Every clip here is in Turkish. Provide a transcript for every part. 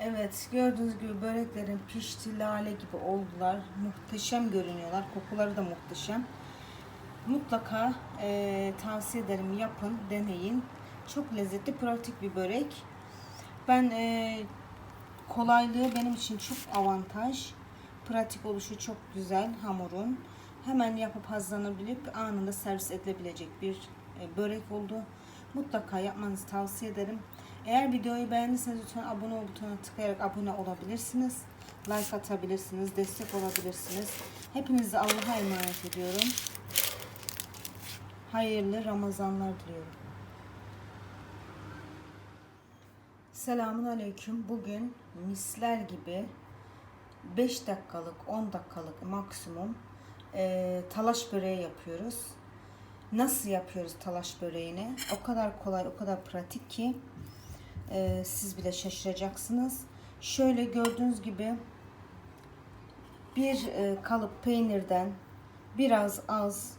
Evet gördüğünüz gibi böreklerin pişti lale gibi oldular. Muhteşem görünüyorlar. Kokuları da muhteşem. Mutlaka eee, tavsiye ederim yapın, deneyin. Çok lezzetli, pratik bir börek. Ben eee, kolaylığı benim için çok avantaj. Pratik oluşu çok güzel hamurun. Hemen yapıp hazırlanabilip anında servis edilebilecek bir e, börek oldu. Mutlaka yapmanızı tavsiye ederim. Eğer videoyu beğendiyseniz lütfen abone ol butonuna tıklayarak abone olabilirsiniz. Like atabilirsiniz, destek olabilirsiniz. Hepinizi Allah'a emanet ediyorum. Hayırlı Ramazanlar diliyorum. Selamun Aleyküm. Bugün misler gibi 5 dakikalık 10 dakikalık maksimum eee, talaş böreği yapıyoruz. Nasıl yapıyoruz talaş böreğini? O kadar kolay, o kadar pratik ki eee, siz bile şaşıracaksınız. Şöyle gördüğünüz gibi bir eee, kalıp peynirden biraz az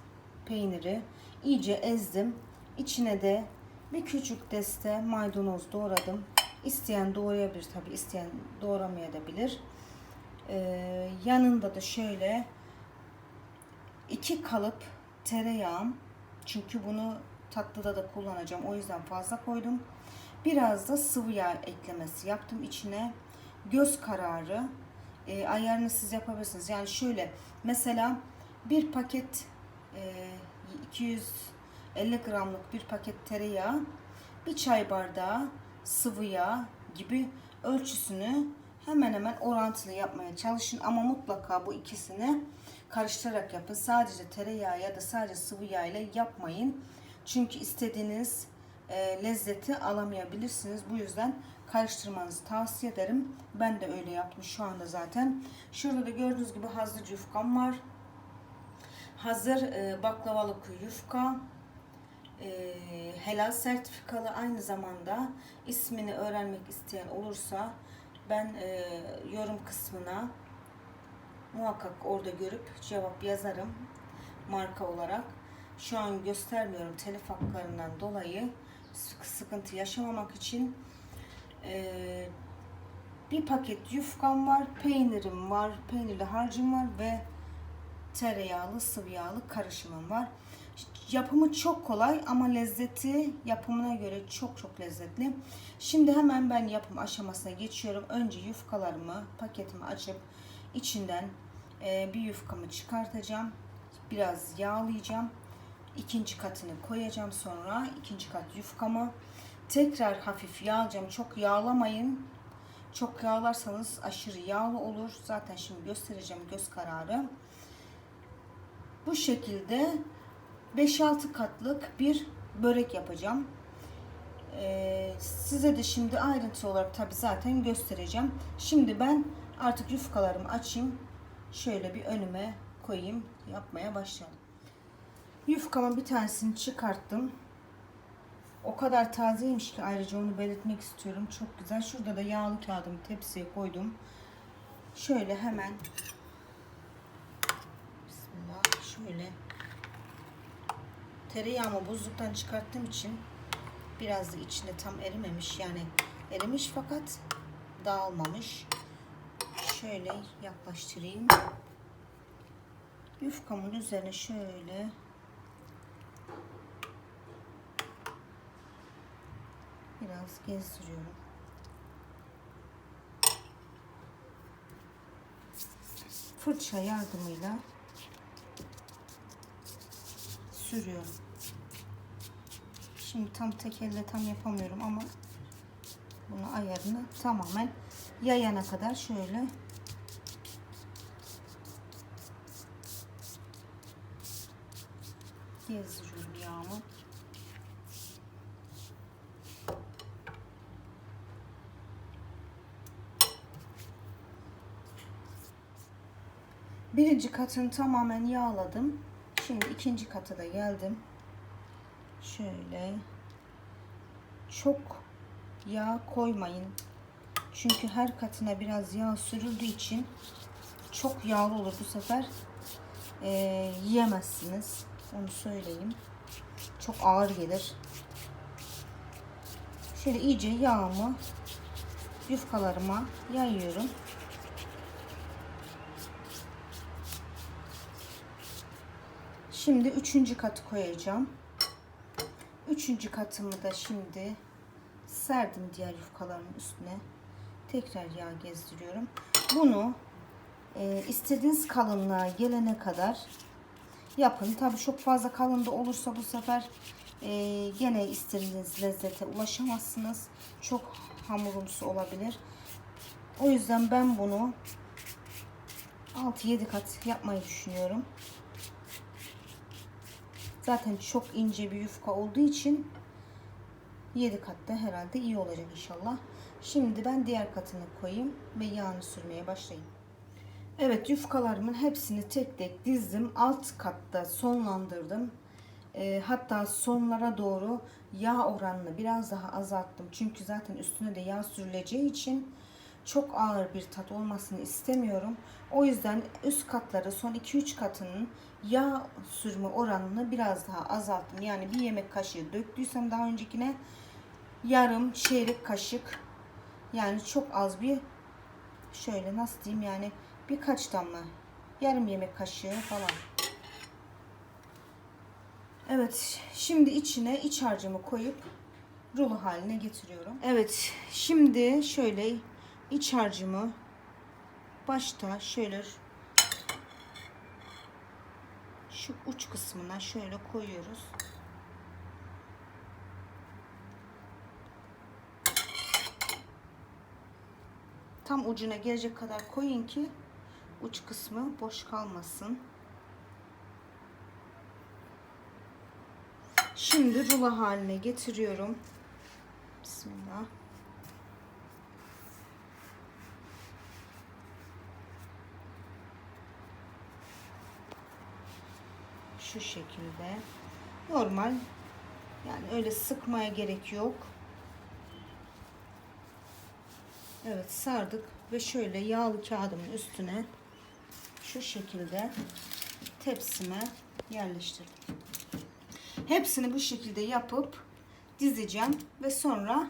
peyniri iyice ezdim. İçine de bir küçük deste maydanoz doğradım. İsteyen doğrayabilir tabi, isteyen doğramayabilir. Ee, yanında da şöyle iki kalıp tereyağım. Çünkü bunu tatlıda da kullanacağım. O yüzden fazla koydum. Biraz da sıvı yağ eklemesi yaptım içine. Göz kararı e, ayarını siz yapabilirsiniz. Yani şöyle mesela bir paket e, 250 gramlık bir paket tereyağı bir çay bardağı sıvı yağ gibi ölçüsünü hemen hemen orantılı yapmaya çalışın ama mutlaka bu ikisini karıştırarak yapın. Sadece tereyağı ya da sadece sıvı yağ ile yapmayın. Çünkü istediğiniz e, lezzeti alamayabilirsiniz. Bu yüzden karıştırmanızı tavsiye ederim. Ben de öyle yaptım şu anda zaten. Şurada da gördüğünüz gibi hazır yufkam var. Hazır e, baklavalık yufka. E, helal sertifikalı aynı zamanda ismini öğrenmek isteyen olursa ben e, yorum kısmına muhakkak orada görüp cevap yazarım marka olarak. Şu an göstermiyorum telif haklarından dolayı sıkıntı yaşamamak için. E, bir paket yufkam var, peynirim var, peynirli harcım var ve tereyağlı sıvı yağlı karışımım var. Yapımı çok kolay ama lezzeti yapımına göre çok çok lezzetli. Şimdi hemen ben yapım aşamasına geçiyorum. Önce yufkalarımı paketimi açıp içinden e, bir yufkamı çıkartacağım. Biraz yağlayacağım. İkinci katını koyacağım sonra ikinci kat yufkamı tekrar hafif yağlayacağım. Çok yağlamayın. Çok yağlarsanız aşırı yağlı olur. Zaten şimdi göstereceğim göz kararı. Bu şekilde 5-6 katlık bir börek yapacağım. Ee, size de şimdi ayrıntı olarak tabi zaten göstereceğim. Şimdi ben artık yufkalarımı açayım. Şöyle bir önüme koyayım. Yapmaya başlayalım. Yufkamın bir tanesini çıkarttım. O kadar tazeymiş ki ayrıca onu belirtmek istiyorum. Çok güzel. Şurada da yağlı kağıdımı tepsiye koydum. Şöyle hemen Bismillah şöyle tereyağımı buzluktan çıkarttığım için biraz da içinde tam erimemiş yani erimiş fakat dağılmamış. Şöyle yaklaştırayım. Yufkamın üzerine şöyle biraz gezdiriyorum. Fırça yardımıyla sürüyorum. Şimdi tam tek elle tam yapamıyorum ama bunu ayarını tamamen yayana kadar şöyle gezdiriyorum yağımı. Birinci katını tamamen yağladım. Şimdi ikinci kata da geldim. Şöyle çok yağ koymayın. Çünkü her katına biraz yağ sürüldüğü için çok yağlı olur bu sefer. Ee, yiyemezsiniz. Onu söyleyeyim. Çok ağır gelir. Şöyle iyice yağımı yufkalarıma yayıyorum. Şimdi üçüncü katı koyacağım. Üçüncü katımı da şimdi serdim diğer yufkaların üstüne. Tekrar yağ gezdiriyorum. Bunu e, istediğiniz kalınlığa gelene kadar yapın. Tabii çok fazla kalın da olursa bu sefer e, gene istediğiniz lezzete ulaşamazsınız. Çok hamurumsu olabilir. O yüzden ben bunu 6-7 kat yapmayı düşünüyorum. Zaten çok ince bir yufka olduğu için 7 katta herhalde iyi olacak inşallah. Şimdi ben diğer katını koyayım ve yağını sürmeye başlayayım. Evet yufkalarımın hepsini tek tek dizdim. Alt katta sonlandırdım. E, hatta sonlara doğru yağ oranını biraz daha azalttım. Çünkü zaten üstüne de yağ sürüleceği için çok ağır bir tat olmasını istemiyorum. O yüzden üst katları son 2-3 katının yağ sürme oranını biraz daha azalttım. Yani bir yemek kaşığı döktüysem daha öncekine yarım çeyrek kaşık yani çok az bir şöyle nasıl diyeyim yani birkaç damla yarım yemek kaşığı falan. Evet şimdi içine iç harcımı koyup rulo haline getiriyorum. Evet şimdi şöyle iç harcımı başta şöyle şu uç kısmına şöyle koyuyoruz. Tam ucuna gelecek kadar koyun ki uç kısmı boş kalmasın. Şimdi rulo haline getiriyorum. Bismillah. Şu şekilde. Normal. Yani öyle sıkmaya gerek yok. Evet sardık ve şöyle yağlı kağıdımın üstüne şu şekilde tepsime yerleştirdim. Hepsini bu şekilde yapıp dizeceğim ve sonra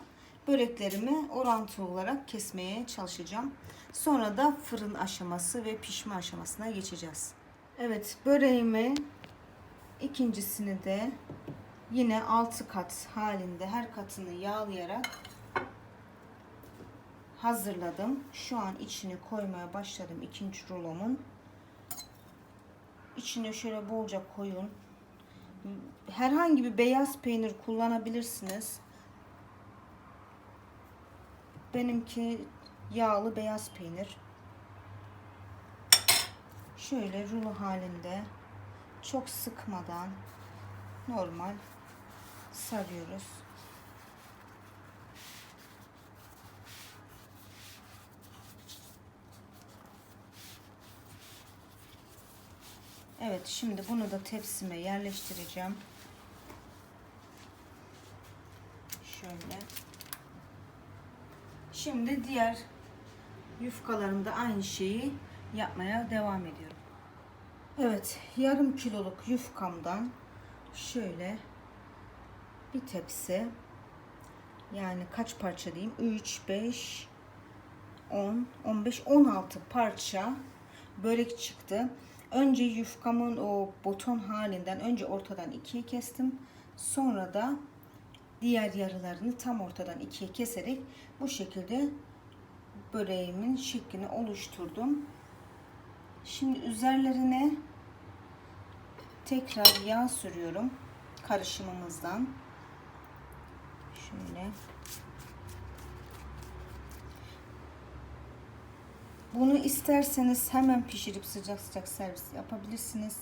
böreklerimi orantılı olarak kesmeye çalışacağım. Sonra da fırın aşaması ve pişme aşamasına geçeceğiz. Evet böreğimi ikincisini de yine 6 kat halinde her katını yağlayarak hazırladım. Şu an içini koymaya başladım ikinci rulomun. İçine şöyle bolca koyun. Herhangi bir beyaz peynir kullanabilirsiniz. Benimki yağlı beyaz peynir. Şöyle rulo halinde çok sıkmadan normal sarıyoruz. Evet şimdi bunu da tepsime yerleştireceğim. Şöyle. Şimdi diğer yufkalarımda aynı şeyi yapmaya devam ediyorum. Evet yarım kiloluk yufkamdan şöyle bir tepsi yani kaç parça diyeyim 3 5 10 15 16 parça börek çıktı. Önce yufkamın o boton halinden önce ortadan ikiye kestim. Sonra da diğer yarılarını tam ortadan ikiye keserek bu şekilde böreğimin şeklini oluşturdum. Şimdi üzerlerine tekrar yağ sürüyorum karışımımızdan. Şöyle Bunu isterseniz hemen pişirip sıcak sıcak servis yapabilirsiniz.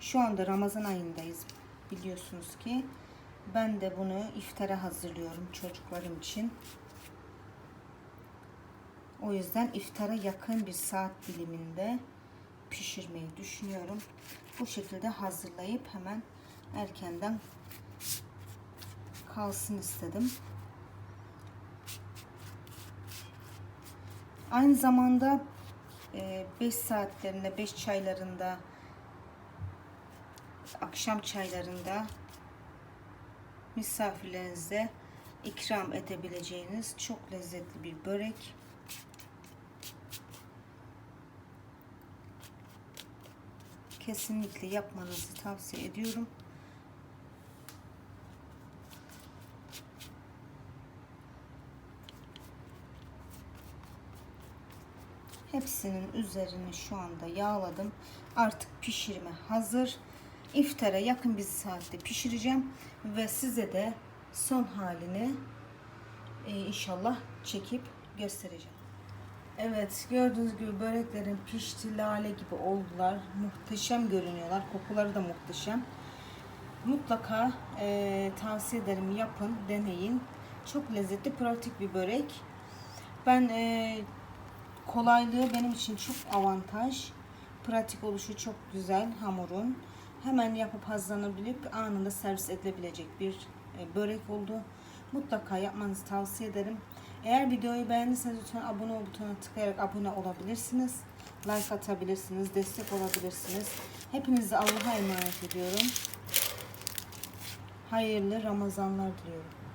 Şu anda Ramazan ayındayız biliyorsunuz ki. Ben de bunu iftara hazırlıyorum çocuklarım için. O yüzden iftara yakın bir saat diliminde pişirmeyi düşünüyorum. Bu şekilde hazırlayıp hemen erkenden kalsın istedim. Aynı zamanda 5 saatlerinde 5 çaylarında akşam çaylarında misafirlerinize ikram edebileceğiniz çok lezzetli bir börek. Kesinlikle yapmanızı tavsiye ediyorum. Hepsinin üzerini şu anda yağladım. Artık pişirme hazır. İftara yakın bir saatte pişireceğim ve size de son halini e, inşallah çekip göstereceğim. Evet gördüğünüz gibi böreklerin pişti lale gibi oldular. Muhteşem görünüyorlar. Kokuları da muhteşem. Mutlaka e, tavsiye ederim yapın, deneyin. Çok lezzetli, pratik bir börek. Ben e, kolaylığı benim için çok avantaj. Pratik oluşu çok güzel hamurun. Hemen yapıp hazırlanabilip anında servis edilebilecek bir e, börek oldu. Mutlaka yapmanızı tavsiye ederim. Eğer videoyu beğendiyseniz lütfen abone ol butonuna tıklayarak abone olabilirsiniz. Like atabilirsiniz, destek olabilirsiniz. Hepinizi Allah'a emanet ediyorum. Hayırlı Ramazanlar diliyorum.